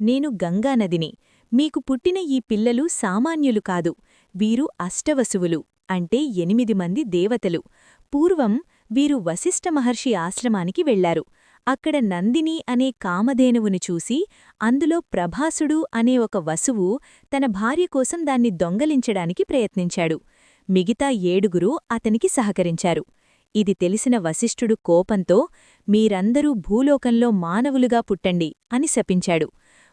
నేను గంగానదిని మీకు పుట్టిన ఈ పిల్లలు సామాన్యులు కాదు. వీరు అష్టవసువులు అంటే ఎనిమిది మంది దేవతలు. పూర్వం వీరు వశిష్ఠ మహర్షి ఆశ్రమానికి వెళ్ళారు అక్కడ నందిని అనే కామధేనువుని చూసి అందులో ప్రభాసుడు అనే ఒక వసువు తన భార్య కోసం దాన్ని దొంగలించడానికి ప్రయత్నించాడు. మిగతా ఏడుగురు అతనికి సహకరించారు. ఇది తెలిసిన వశిష్ఠుడు కోపంతో మీరందరూ భూలోకంలో మానవులుగా పుట్టండి అని శపించాడు.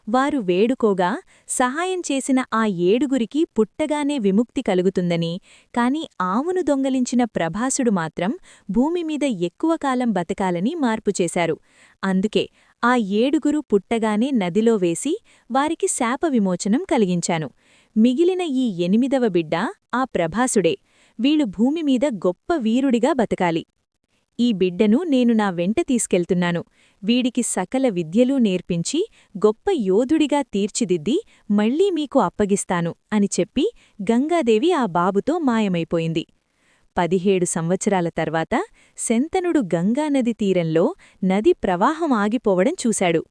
వారు వేడుకోగా సహాయం చేసిన ఆ ఏడుగురికి పుట్టగానే విముక్తి కలుగుతుందని కాని ఆవును దొంగలించిన ప్రభాసుడు మాత్రం భూమిమీద ఎక్కువ కాలం బతకాలని మార్పు చేశారు. అందుకే ఆ ఏడుగురు పుట్టగానే నదిలో వేసి వారికి శాప విమోచనం కలిగించాను. మిగిలిన ఈ ఎనిమిదవ బిడ్డ ఆ ప్రభాసుడే. వీళ్ళు భూమిమీద గొప్ప వీరుడిగా బతకాలి. ఈ బిడ్డను నేను నా వెంట తీసుకెళ్తున్నాను. వీడికి సకల విద్యలూ నేర్పించి గొప్ప యోధుడిగా తీర్చిదిద్ది మళ్ళీ మీకు అప్పగిస్తాను అని చెప్పి గంగాదేవి ఆ బాబుతో మాయమైపోయింది. పదిహేడు సంవత్సరాల తర్వాత శంతనుడు గంగానది తీరంలో నది ప్రవాహం ఆగిపోవడం చూశాడు.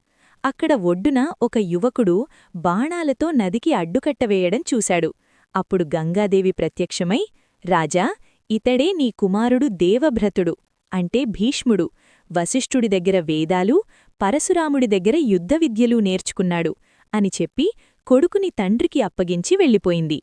అక్కడ ఒడ్డున ఒక యువకుడు బాణాలతో నదికి అడ్డుకట్టవేయడం చూశాడు. అప్పుడు గంగాదేవి ప్రత్యక్షమై రాజా ఇతడే నీ కుమారుడు దేవభ్రతుడు. అంటే భీష్ముడు. వశిష్ఠుడి దగ్గర వేదాలు పరశురాముడి దగ్గర యుద్ధ విద్యలు నేర్చుకున్నాడు అని చెప్పి కొడుకుని తండ్రికి అప్పగించి వెళ్ళిపోయింది.